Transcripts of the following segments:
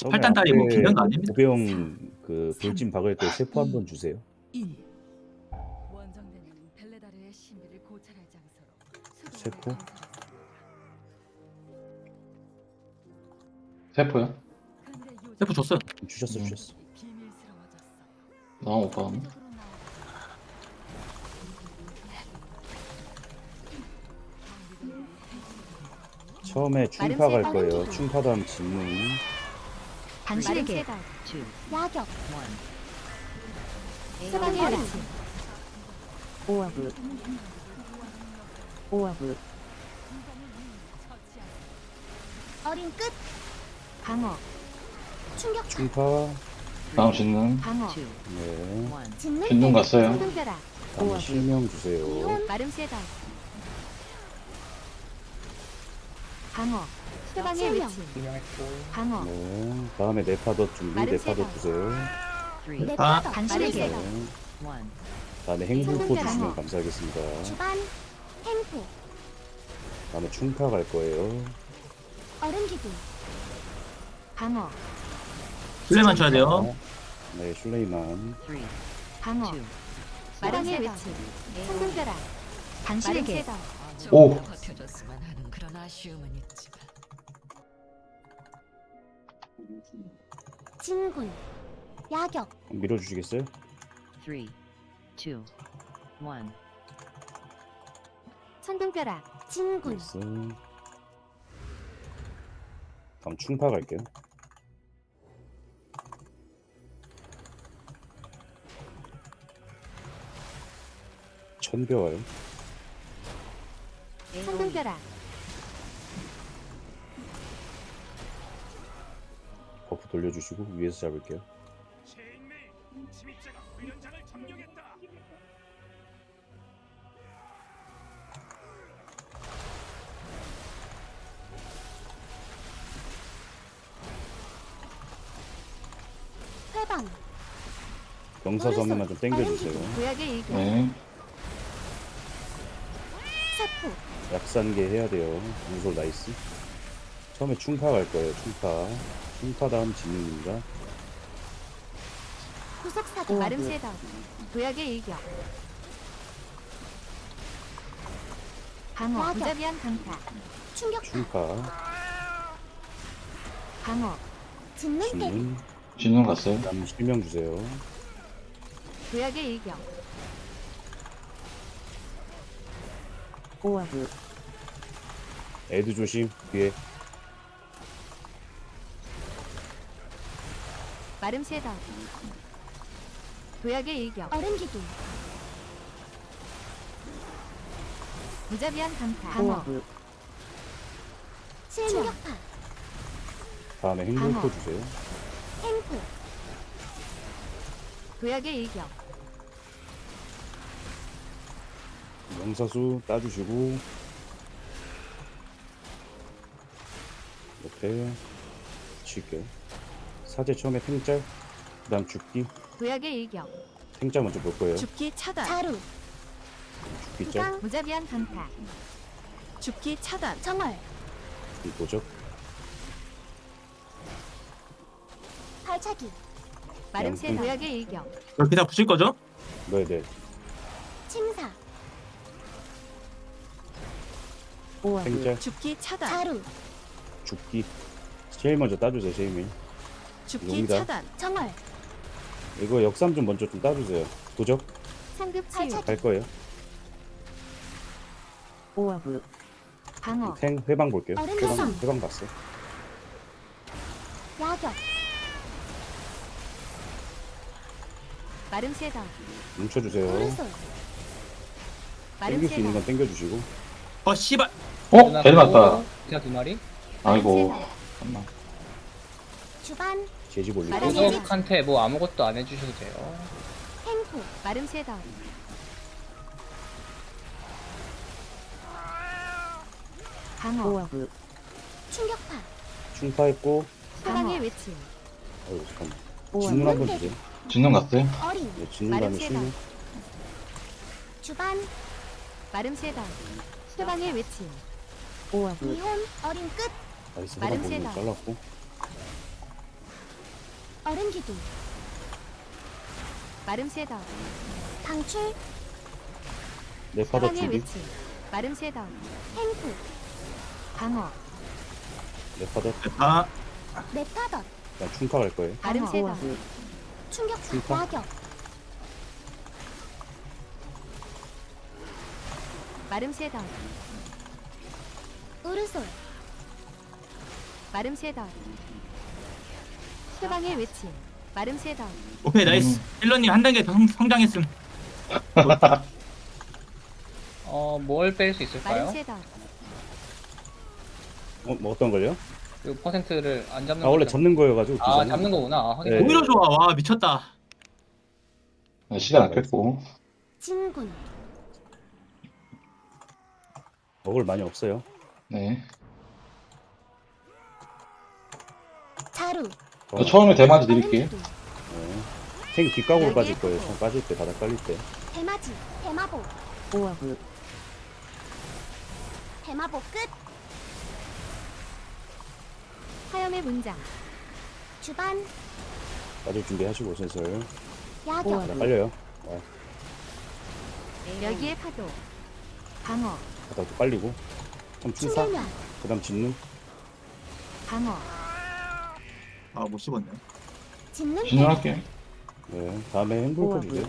처음에 8단 다리 뭐 앞에 거 아닙니다. 오병 그 돌진 박을 때 세포 한 번 주세요. 1. 원정대는 벨레다르의 신비를 고찰할 장소로 세포? 세포요? 세포 줬어요. 주셨어 음. 주셨어. 비밀스러워졌어요. 나못 봤네. 나와. 처음에 충파 갈 거예요. 충파 다음 진문. 당신에게 야격. 어린 위치 오아브. 오아브. 어린 끝. 방어. 충격 충파. 다음 짓는 방어. 네. 짓는 빈둥 갔어요. 다음 실명 주세요. 마름 세다 방어 서방의 실명. 위치 방어 네. 다음에 네파더 준비. 세다. 주세요. 내 아. 당신에게. 네. 다음에 행불포 성공자 주시면. 감사하겠습니다. 주반 행포 다음에 충파 갈 거예요. 어른 기둥 방어 술래만 줘야 돼요. 네, 슐레이만. 방어 세다. 위치 성등벼락 당신에게 오! 그런 아쉬움은 있지만 진군 야격 밀어주시겠어요? 3, 2, 1. 성등벼락 진군 나이스. 다음 충파 갈게요. 천벼 와요. 성등벼락 돌려주시고 위에서 잡을게요. 회방 경사섬에만 좀 일격 네. 약산계 해야 돼요. 무솔 나이스. 처음에 충파 갈 거예요. 충파. 충파 다음 진입니다. 구속사기 마름 세다 구약의 일격 방어 야격. 무자비한 강타 충격 충파. 방어 짓는 때리. 짓는 갔어요. 다음 실명 주세요. 구약의 일격 애드 조심. 뒤에. 마름 세다. 구약의 일격. 어른 기둥. 무자비한 강타. 방어. 오아브 실명 충격파. 다음에 방어. 주세요. 행포. 구약의 일격. 영사수 따주시고 옆에 칠게요 사제 처음에 탱짤 그 다음 죽기. 구약의 일격. 탱짤 먼저 볼 거예요. 죽기 차단. 자루. 죽기 짤 무자비한 강타 죽기 차단. 정월. 이 도적 발차기. 마름 양푼. 세다 구약의 일격. 이렇게 다 붙일 거죠? 네네. 침사. 오아브 탱짤. 죽기 차단. 자루. 죽기. 제일 먼저 따주세요 제일 죽기 용이다. 차단. 정월 이거 역삼 좀 먼저 좀 따주세요. 도적? 상급 치유. 발차기 갈 거예요. 오아브 방어. 탱 회방 볼게요. 회방, 회상. 회방 봤어. 야격. 마름 세다 뭉쳐주세요. 오른손. 마름 땡길 수 있는 건 땡겨주시고. 어 씨발. 어? 벨 맞다. 기사 두 마리? 아이고. 잠깐만. 주반 제집 올리고. 말하지. 도적한테 뭐 아무것도 안 해주셔도 돼요. 행포 마름 세다 방어. 오아브 충격파. 충파했고. 사랑의 외침. 어휴 잠깐만. 오아브 진문 한번 주세요. 짓는 갔어요. 어린. 네, 마름 다음에 세다 실명 주반. 마름 세다 소방의 외침. 오아브 이혼 어린 끝. 나이스 마름 회방 보면 세다. 잘랐고 얼음 기둥 마름 쉐더 방출. 내 파더 사방의 준비. 외침 마름 쉐더 횡포 방어 내 파더. 아 네파덧 그냥 충파 갈 거예요. 마름 쉐더 오아브 충격파 충파. 와격. 마름 쉐더 우르솔. 마름 쉐더 휴방의 외침 마름 쉐더 오케이 나이스 힐러님 한 단계 더 성, 성장했음 어, 뭘 뺄 수 있을까요? 어, 뭐 어떤 걸요? 그 퍼센트를 안 잡는 아 원래 거죠? 잡는 거여가지고. 아, 기존에. 잡는 거구나. 아, 확인. 네. 오히려 좋아 와 미쳤다 네, 시간 아꼈고. 진군 먹을 많이 없어요. 네. 자루 어, 처음에 대마지 드릴게요. 기둥 네. 탱 뒷각으로 빠질 거예요. 처음 빠질 때 바닥 깔릴 때. 대마지 대마보 오아브 대마보 끝 화염의 문장 주반 빠질 준비하시고 슬슬 야격 바닥 깔려요. 열기의 파도 방어 바닥도 깔리고. 그럼 충파. 충혈면 그 다음 짓는. 방어 아 못 씹었네 짓는 진행할게요. 네. 다음에 우와, 주세요.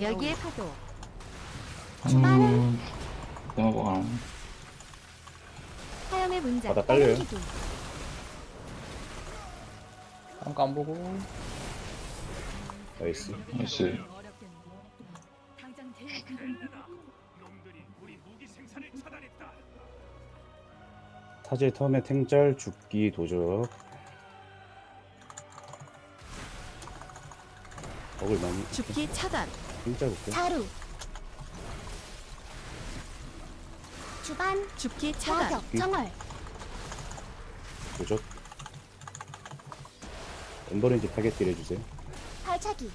열기의 파도 음. 안. 화염의 문장 깔려요. 얼음 기둥 잠깐 안 보고. 나이스. 나이스. 타제 텀에 탱짤 죽기 도적. 먹을 많이. 죽기 차단 탱짤 볼게요. 자루 주반 죽기 야격 정월 도적. 엠버렌지 타겟 딜 해주세요. 발차기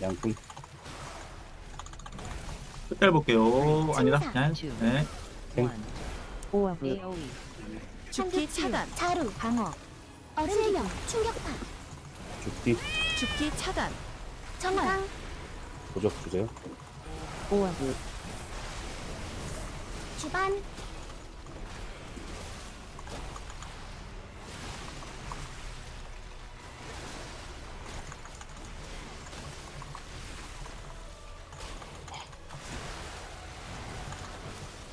양꾼. 끝잘 볼게요 아니다 그냥 네 땡. 원 오아브 AOE 죽기 차단. 자루 방어 얼음 기둥 충격파 죽기. 죽기 차단. 정월 도적 주세요. 오아브 주반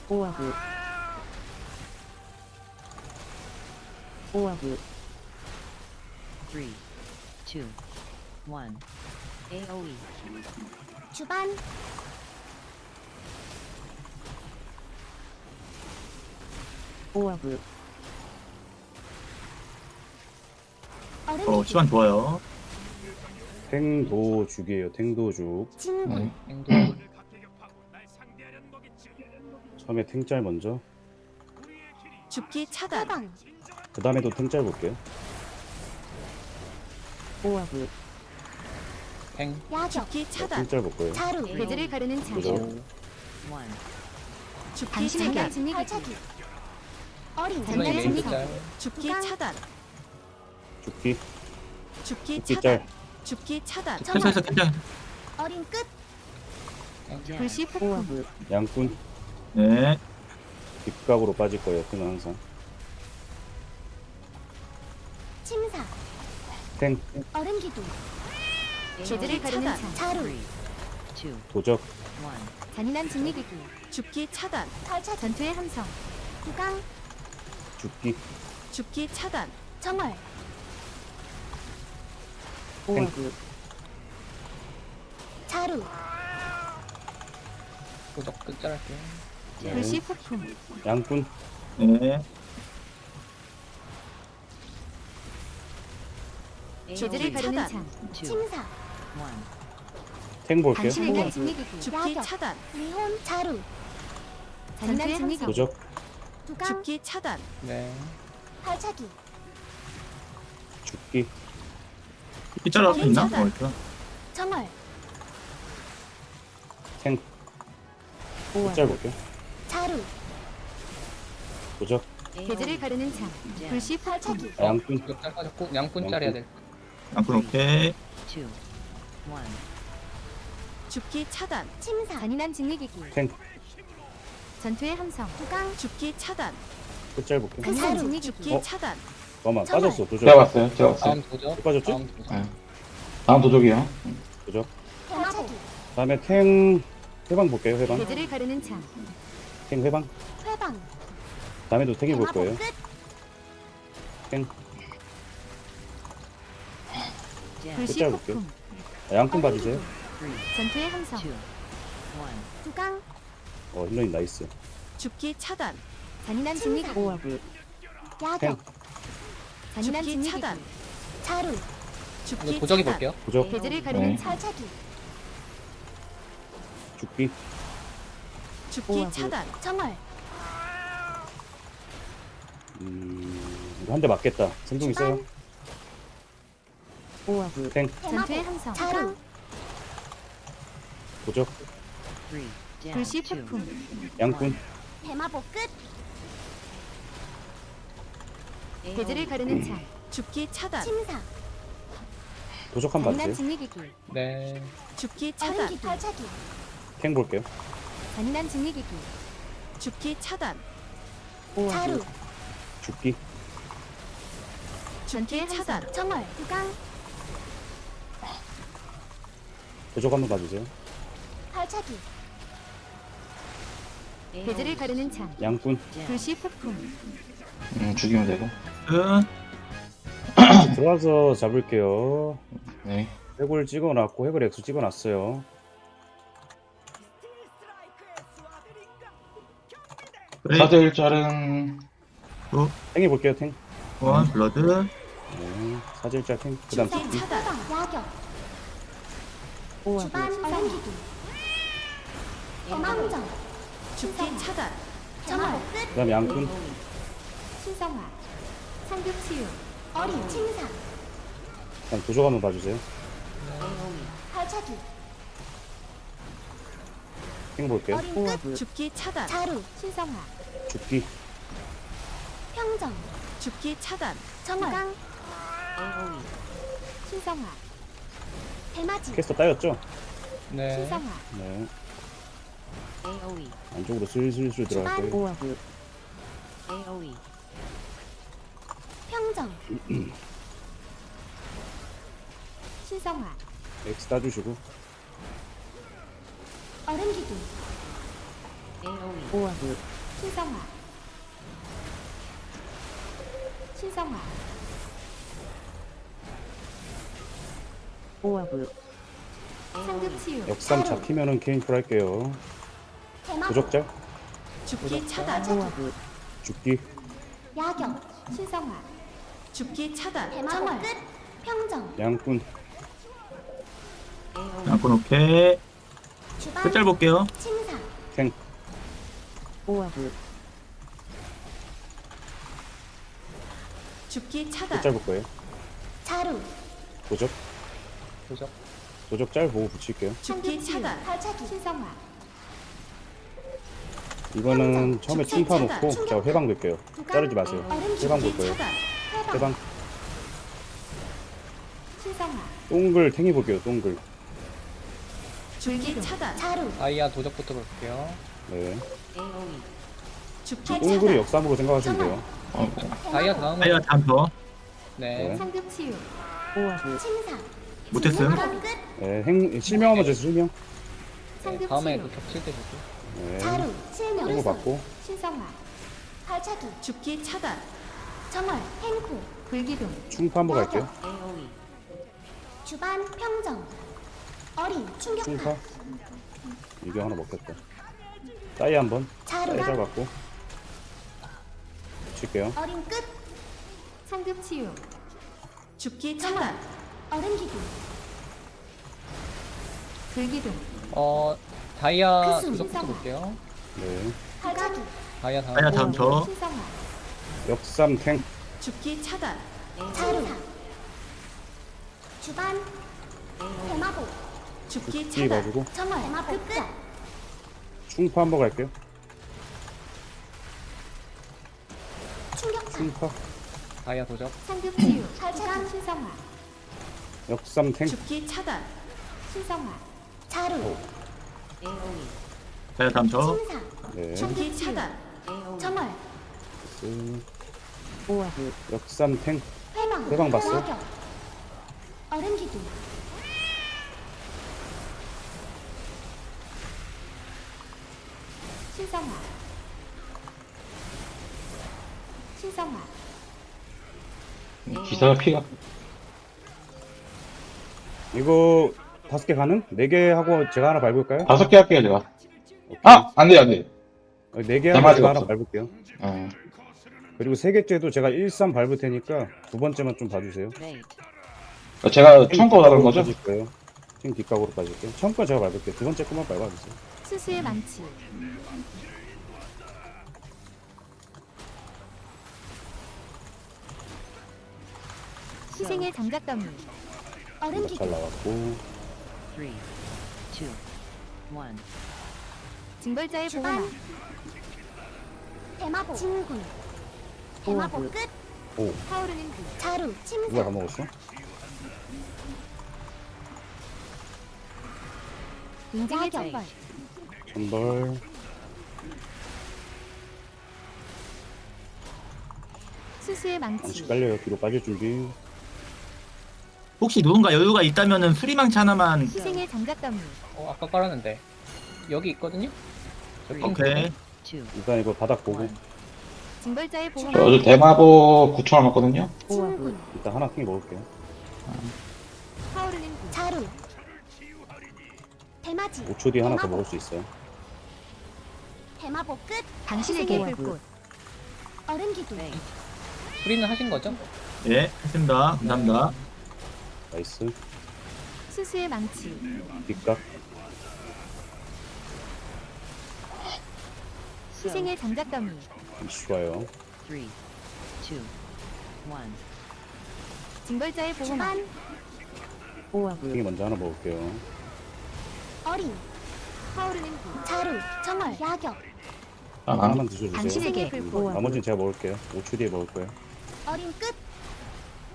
오아 브 오아브 3 2 1 AOE 주반 얼음 어 시간 좋아요 탱도 죽이에요. 탱도 죽. 진군 네. 행동. 처음에 탱짤 먼저. 죽기 차단 그 다음에도 탱짤 볼게요. 오아브 행. 야격 죽기 차단 탱짤 볼 거예요. 자루 배지를 가르는 장 도적. 1 죽기 당신에게 차단 진리기 발차기 어린 장난 메인. 짤. 죽기 구강. 차단 죽기. 죽기 죽기 차단 짤. 죽기 차단 됐어 됐어 괜찮아 어린 끝 불시 폭풍 양꾼. 네 뒷각으로 빠질 거예요. 그는 항상. 침사. 탱. 얼음 기둥. 배지를 가르는 장 자루 3 2 도적. 1 잔인한 진리기기 죽기 차단. 발차기. 전투의 함성. 구강. 죽기. 죽기 차단. 정월. 오아브 자루. 도적 끝짤 할게요. 네. 불시 폭풍 양꾼. 네. 배지를 가르는 장. 2 침사. 1탱 볼게요. 당신에게 죽기. 차단. 위혼 자루. 구강 죽기 차단. 네. 발차기. 죽기. 빗자루 있나? 차단. 어 있어 정월. 탱. 짤 오아브 볼게요. 자루. 도적. 계절을 가르는 창 불시 발차기. 아, 양꾼 이거 짤 빠졌고 양꾼짤 해야 돼. 양꾼 오케이. two, one. 죽기 차단 침사 잔인한 증리기기 탱 전투의 함성 두강 죽기 차단 끝잘 볼게 사루. 증리기기 죽기 어? 차단 잠깐만 정말. 빠졌어 도적 제가 봤어요. 제가 봤어요. 다음 도적. 또 빠졌죠? 다음 도적. 네. 다음 도적이요. 도적 다음에 탱 회방 볼게요 회방 계절을 가르는 창탱 회방 회방 다음에도 탱이 볼 거예요 끝 탱 끝잘 볼게요. 폭풍 아, 양꾼 봐주세요. 전투의 one. 두강 어 힐러님 나이스. 죽기 차단. 잔인한 증리기기 Orb. 야경. 잔인한 죽기 증리기기 차단. 자루. 죽기 이거 도적이 차단. 볼게요. 도적 계절을 가르는 네. 창 발차기. 죽기. 차단. 정월. 음 이거 한 대 맞겠다. 생동 있어요 Orb. 탱 전투의 대마보 함성. 자루 도적 Three, down. 불시. 폭풍. 양꾼 대마보 끝. 계절을 가르는 창 죽기 차단. 침사. 도적 한 잔인한 봐주세요 증리기기. 네. 죽기 차단 어른기 발차기. 탱 볼게요. 잔인한 증리기기. 죽기 차단. 자루. Orb. 죽기. 전투의 차단 정월 두강 도적 한번 봐주세요 발차기 계절을 가르는 창 양꾼 불시 폭풍 음, 죽이면 되고. 끝. 들어와서 잡을게요 네. 해골 찍어놨고 해골 액수 찍어놨어요 그래. 사제 일절은 탱이 볼게요 탱 원 블러드. 네, 사질자 탱 그다음 죽기 차단. 주반 어른기기 대마운정. 죽기 차단 끝. 그다음 양꾼 신성화. 상급치유. 어린 침사 그다음 도적 한번 봐주세요. 발차기. 탱 볼게요. 어린 끝. 죽기 차단. 자루. 신성화. 죽기. 평정. 죽기 차단. 정월 두강 신성화 대마지 캐스터 따였죠? 네. 네 AOE. 안쪽으로 슬슬슬 들어갈게요 Orb. AOE. 평정 신성화 X 따주시고 어른기기 AOE. 신성화 신성화 Orb. 상급 치유. 역삼 잡히면은 케인풀 할게요. 도적자? 죽기 차단. 죽기? 야경. 신성화. 죽기 차단. 대마보 끝. 평정. 양꾼. 양꾼 오케이. 끝잘 볼게요. Orb. 죽기 차단. 끝잘 볼 거예요. 자루. 도적 도적. 도적 짤 보고 붙일게요. 죽기 차단. 발차기. 신성화. 이거는 처음에 충파 차단, 놓고 제가 회방 볼게요. 자르지 마세요. 회방 볼 거예요. 차단. 회방. 회방. 신성화. 동글 탱이 볼게요 동글. 줄기 차단. 자루. 다이아 도적부터 볼게요. 네. 죽기 동글이 차단. 역삼으로 생각하시면 돼요. 어, 다이아 다음은? 아이가 다음 더. 네. 네. 상급 치유. Orb. 침사 못했음. 끝 네, 행, 실명 한번 주세요 실명. 네. 다음에 그 겹칠 때 보고. 네. 자루 실명. 이거 받고. 신성화 발차기 죽기 차단. 정월 탱코 불기둥. 충파 한번 갈게요. 주반 평정. 어린 충격파. 충파 이거 하나 먹겠다. 따이 한 번. 따이 잘 자루가 받고. 붙일게요. 어린 끝. 상급 치유. 죽기 차단 어른기기 불기둥. 어, 다이아 그 도적부터 순서. 볼게요. 네. 다이아 다음. 다이아 다음 더. 신성화. 역삼 탱. 죽기 차단. 자루 주반 대마보. 죽기 뒤 차단. 정월. 대마보 끝. 충파 한번 갈게요. 충파 다이아 도적. 상급 치유. 구강 신성화 역삼 탱. 죽기 차단. 신성화. 자루. AOE. 저. 침사. 네. 죽기 차단. AOE. 정월. 스- 오아브. 역삼 탱. 회망 회방 봤어요? 야격. 얼음 기둥. 신성화. 신성화. 기사가 피가 이거 다섯 개 가능? 네 개 하고 제가 하나 밟을까요? 다섯 개 할게요 제가 아! 안 돼 안 돼 네 개 하고 대마지가 제가 하나 없어. 밟을게요. 어. 그리고 세 개째도 제가 1, 3 밟을 테니까 두 번째만 좀 봐주세요. Bait. 제가 처음 거 나간 거죠? 빠질 거예요. 팀 뒷각으로 빠질게요. 처음 거 제가 밟을게요. 두 번째 거만 밟아주세요. 수수의 망치 희생의 장작 더미 얼음 잘 기둥 나왔고 Three, two, one. 징벌자의 보호막 대마보 진군 대마보. 끝 오 타오르는 그 자루 누가 침사 다 먹었어? 인증의 야경. 천벌 전벌 수수의 망치 깔려요. 뒤로 빠질 준비. 혹시 누군가 여유가 있다면은 수리망치 하나만. 희생의 장작 더미 어 아까 깔았는데 여기 있거든요. 저기 오케이. 일단 이거 바닥 보고 징벌자의 저 보호막 어제 대마보 9천 남았거든요 일단 하나 킹 먹을게요. 타오르는 그 자루 대마지 5초 뒤에 하나 더. 먹을 수 있어요. 대마보 끝 당신에게 오아브. 불꽃 얼음 기둥 bait. 수리는 하신 거죠? 예, 했습니다. 감사합니다. 나이스. 수수의 망치 뒷각. 희생의 장작 더미 이슈 좋아요. Three, two, one. 징벌자의 보호막 주반. 킹이 먼저 하나 먹을게요. 어린 타오르는 그 자루 정월 야격 아, 하나만 드셔주세요. 당신에게 음, 나머지는 제가 먹을게요. 5초 뒤에 먹을 거예요. 어린 끝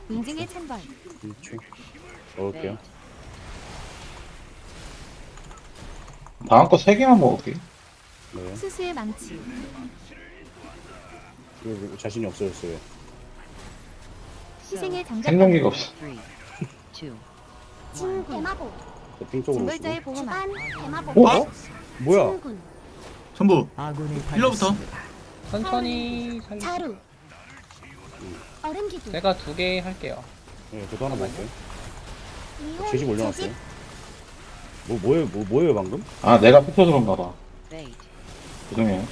인증의 찬벌 1초. 먹을게요. Bait. 다음 거 세 개만 먹을게요 네. 수수의 망치 그리고 자신이 없어졌어요. 희생의 장작 생존기가 없어 대마보 핑 쪽으로 오시고. 징벌자의 보호막 주반 대마보 어? 끝 뭐야? 전부 힐러부터. 천천히 살리. 자루 얼음 기둥 제가 두 개 할게요. 네, 저도 하나 먹을게요. 제집 올려놨어요. 재집, 뭐, 뭐예요? 뭐, 뭐예요, 방금? 아 내가 뽑혀서 그런가 봐. 죄송해요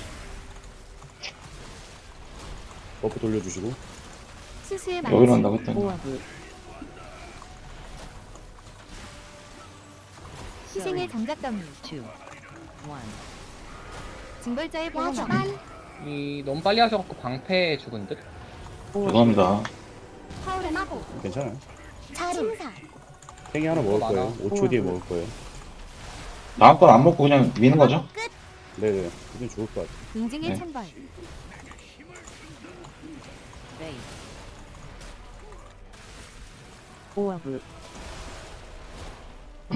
버프 돌려주시고. 수수의 여기로 한다고 했더니. 희생의 장작 더미 Two, one. 징벌자의 보호막 야주반 이 너무 빨리 하셔갖고 방패 죽은 듯. 죄송합니다 대마보 괜찮아요. 자루 침사 탱이 하나 먹을 많아. 거예요. 5초 뒤에 먹을 거예요. 다음 건 안 먹고 그냥 미는 거죠? 끝 네네. 이건 좋을 것 같아요. 인증의 네. 찬벌. 오아브.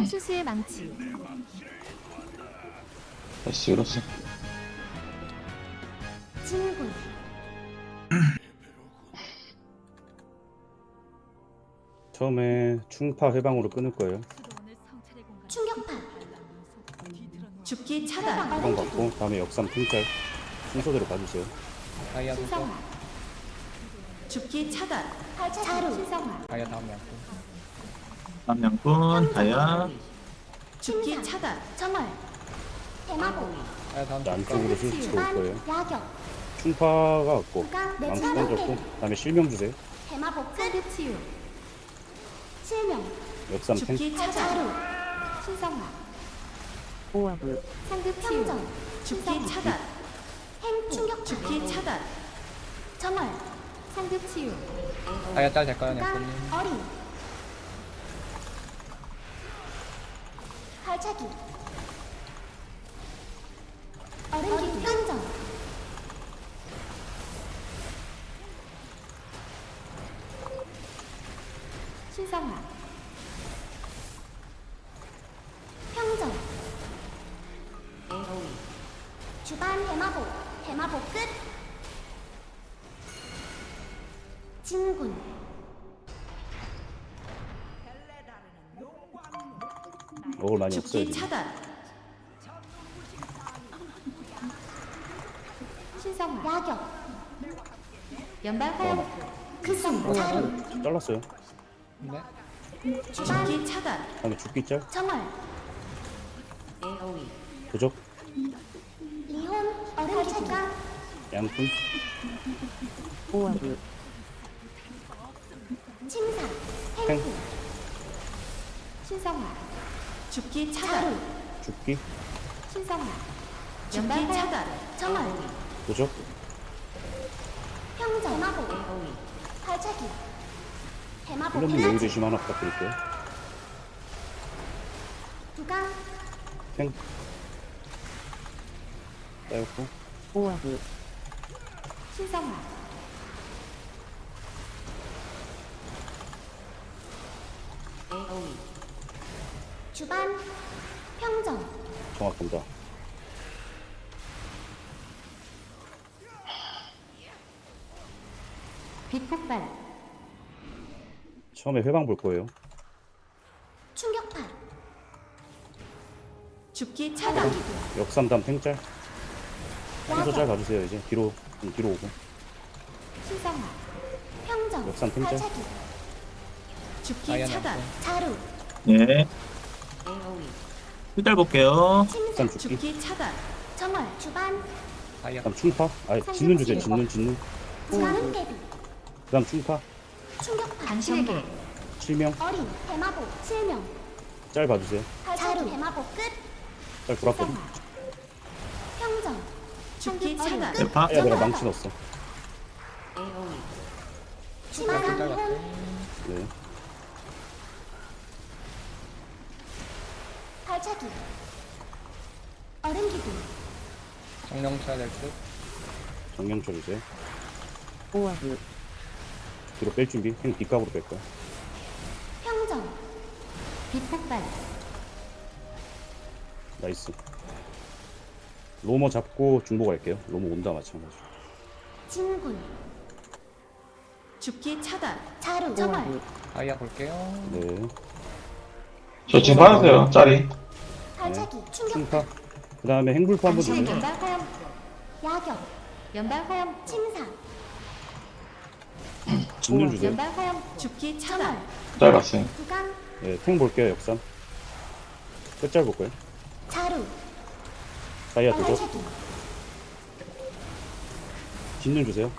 수수의 망치 다시 열었어 진군 처음에 충파 회방으로 끊을 거예요. 충격파 죽기 차단 회방 받고, 다음에 역삼 탱짤. 순서대로 봐주세요. 다이아. 신성화 죽기 차단 자루 신성화 다이아. 다음 양꾼, 다이아. 죽기 차단 정월 대마보 다이아 다음 자, 안쪽으로 슬슬 올 주반 거예요. 야격 충파가 구강 망치 던졌고, 다음에 실명 주세요. 대마보 끝 치유 실명. 역삼 탱. 죽기 차단 자루 신성화. 오아브. 상급 치유 평정. 죽기 차단. 행 충격파 죽기 차단. 정월 상급 치유. 다이아 짤 될까요, 구강 냥꾼님? 어린. 발차기. 어른 기둥 깜정 신성화. 평정. AOE 주반 대마보 대마보 끝. 진군. 먹을 많이 없어요 죽기 지금. 차단. 신성화. 야격 연발 화염. 극성 자루. 잘랐어요. 네. 주반 죽기 차단. 다음에 죽기 짤, 정월 AOE 도적, 리혼 얼음기가? 양푼, 오아브 침사 행, 행구 신성화. 죽기 차단. 죽기, 신성화. 연발 죽기 차단. 정월 도적, 평정. 대마보 AOE 발차기 대마보 플랜님 여유 필라치 되시면 하나 부탁드릴게요. 두강 행, 따였고, 오아브 신성화 AOE 주반 평정. 정확 본다. 빛폭발. 처음에 회방 볼 거예요. 충격파. 죽기 차단. 역삼담 탱짤, 야격 봐주세요 이제. 뒤로 좀 뒤로 오고. 신성화. 평정. 역삼. 발차기. 죽기 차단. 자루. 네. AOE 일단 볼게요. 일단 죽기, 죽기 차단. 정월 주반. 그다음 충파, 아 짓는 주세요 짓는 짓는, 나는 그다음 충파, 충격파 당신에게 칠명, 어린 대마보 실명 짤 봐주세요. 자루 대마보 끝짤 돌았거든. 신성화 평정 죽기 어린 차단. 끝. 대파. 아야 내가 망치 넣었어. AOE 같아. 네, 발차기 얼음 기둥 정령 쳐야 될 듯. 정령 쳐주세요. 오아브 뒤로 뺄 준비. 행 뒷각으로 뺄 거야. 평정 빛폭발. 나이스. 로머 잡고 중보 갈게요. 로머 온다 마찬가지로. 진군 죽기 차단. 자루 정월 오아브 다이아 볼게요. 네, 저 지금 받았어요, 짜리. 발차기 충격 충파. 그 다음에 행불파 한번 주세요. 연발 화염. 야격 연발 화염. 침사 짓는 주세요. 연발 화염. 죽기 차단. 두강 네, 탱 볼게요. 역삼. 끝잘 볼 거예요. 자루 다이아. 발차기 짓는 주세요.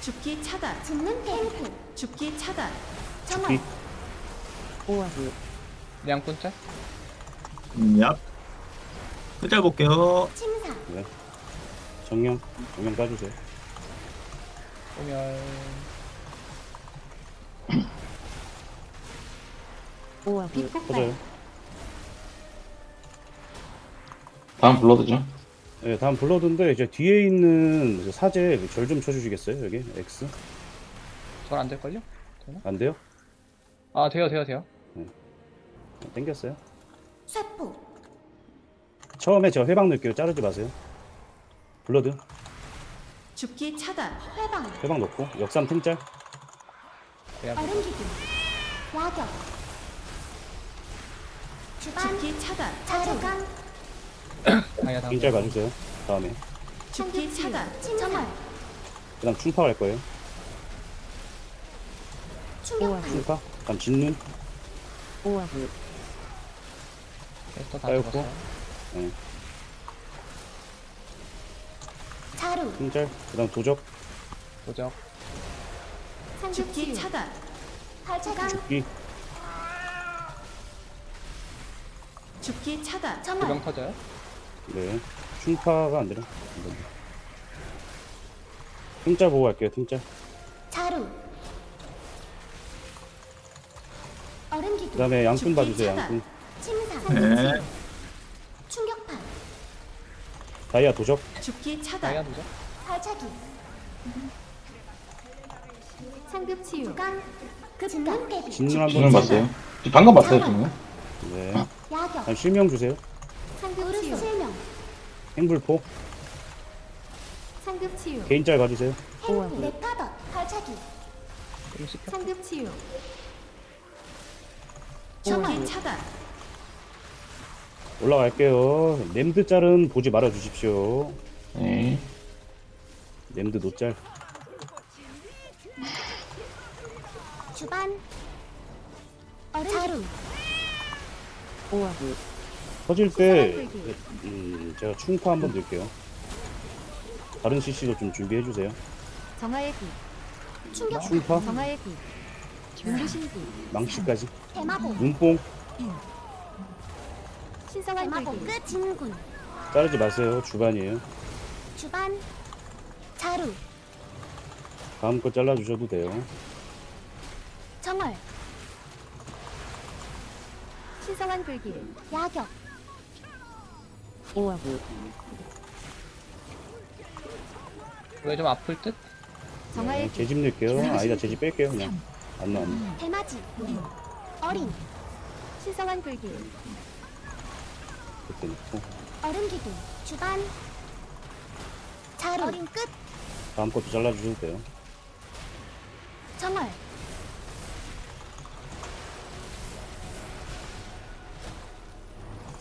죽기 차단. 짓는 탱크 죽기 차단. 정월 죽기. 오아브 량꾼 짤. 얍. 일단 볼게요. 침사 네. 정령. 정령 까주세요. 소멸. 오아브 빛폭발. 터져요. 다음 불러드죠. 네, 다음 블러드인데 이제 뒤에 있는 사제 절 좀 쳐주시겠어요? 여기 X 절안 될걸요? 안 돼요? 아 돼요 돼요 돼요. 땡겼어요. 쇠포 처음에 저 회방 넣을게요. 자르지 마세요. 블러드 죽기 차단. 회방 회방 넣고 역삼 얼음 기둥 야격 주반 죽기 차단. 자루강 다이아 다음. 탱짤 봐주세요. 다음에 죽기 차단. 정월 그다음 충파 갈 거예요. 충격파 충파. 그 다음 짓는 오아브 캐스터 다 따였고. 죽었어요. 자루 탱짤. 그다음 도적 도적. 죽기 차단. 발차기 죽기 죽기 차단. 정월 구경 터져요. 네. 충파가 안 되나? 탱짤 보고 갈게요. 탱짤. 자루 얼음 기둥 그 다음에 양푼 봐주세요. 양푼. 침사 네. 충격파 다이아 도적. 죽기 다이아 차단. 도적. 발차기 상급 치유. 진눈 깨비 진눈 한번 봤어요. 지금 방금 봤어요, 진눈. 네. 야격 다음 실명 주세요. 상급 치유 실명 행불포. 상급 치유 개인짤 봐주세요. 행복 레파더 발차기 음식 상급 치유 죽기 차단 올라갈게요. 냄드 짤은 보지 말아 주십시오. 네. 냄드 노짤. 주반 어른 자루 오아브 터질 때. 음, 제가 충파 한번 넣을게요. 다른 CC도 좀 준비해 주세요. 정화의 빛 충격. 충파, 정화의 빛 눈부신 빛 망치까지, 대마보 눈뽕? 신성한 대마보 끝 진군. 자르지 마세요. 주반이에요. 주반. 자루. 다음 거 잘라 주셔도 돼요. 정월 신성한 불길 야격 오아브 왜좀 아플 듯? 정화의 네, 빛 재집 넣을게요. 아니다, 재집 뺄게요. 그냥. 안 나와. 대마지 어린 신성한 불길 그때 넣고. 어른 기둥 주반 자루 어린 끝 다음 것도 잘라 주셔도 돼요. 정월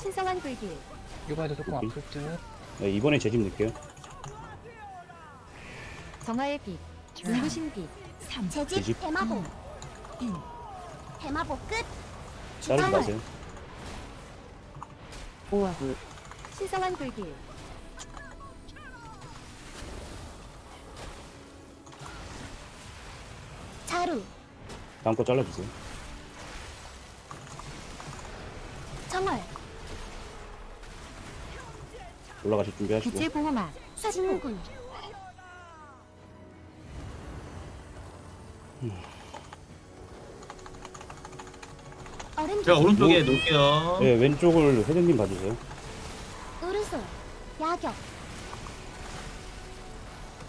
신성한 불길. 이번에도 조금 아플 듯. 네, 이번에 재집 넣을게요. 정화의 빛 눈부신 빛 재집 재집. 대마보. 대마보 끝. 자르지 주반 마세요. 오아브 신성한 불길. 자루. 다음 거 잘라 주세요. 정월 올라가실 준비하시고. 빛의 보호막 진군 어른 제가 오른쪽에 놓을게요. 네, 왼쪽을 회장님 봐주세요. 우르솔 야격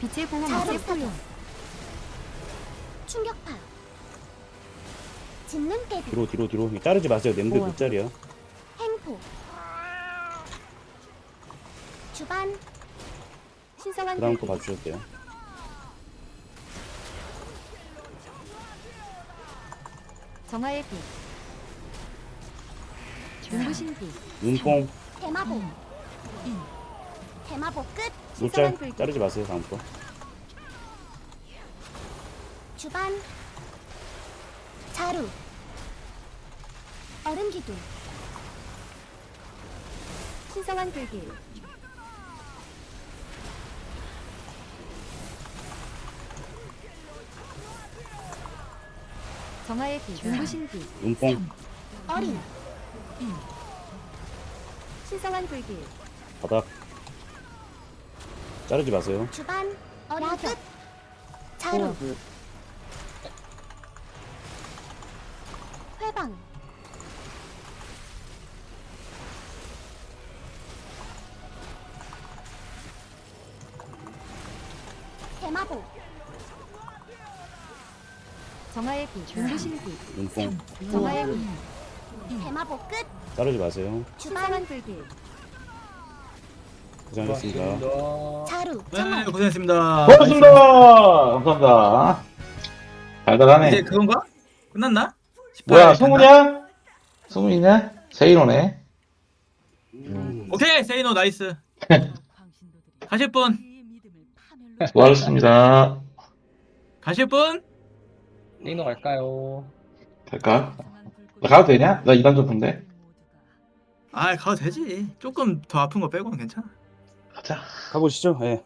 빛의 보호막 포용 충격파 짓는 깨비 뒤로, 뒤로, 뒤로. 자르지 마세요. 냄드 우와. 노짤이야. 행포 주반. 신성한 그 다음 거 봐주셔도 돼요. 정화의 빛 눈부신 빛 눈뽕, 대마보. 대마보 끝. 신성한. 불길 자르지 마세요. 다음 거. 주반. 자루. 어른 기둥. 신성한 불길 정화의 빛 눈부신 빛 눈뽕, 어린 신성한 불길. 바닥. 자르지 마세요. 주반 어린 끝 자루. 오아브 회방. 대마보 정화의 빛 눈부신 빛 눈뽕. 정화의 빛 대마보 끝 자르지 마세요. 주반 신성한 불길 고생하셨습니다. 자루 네, 고생했습니다. 고맙습니다. 감사합니다. 달달하네. 이제 그건가? 끝났나? 뭐야? 성훈이야? 성훈이냐? 세이로네. 오케이, 세이노 나이스. 가실 분? 수고하셨습니다. 가실 분? 리노 갈까요? 갈까? 나 가도 되냐? 나 2단 점프인데. 아, 가도 되지. 조금 더 아픈 거 빼고는 괜찮아. 가자. 가보시죠. 예.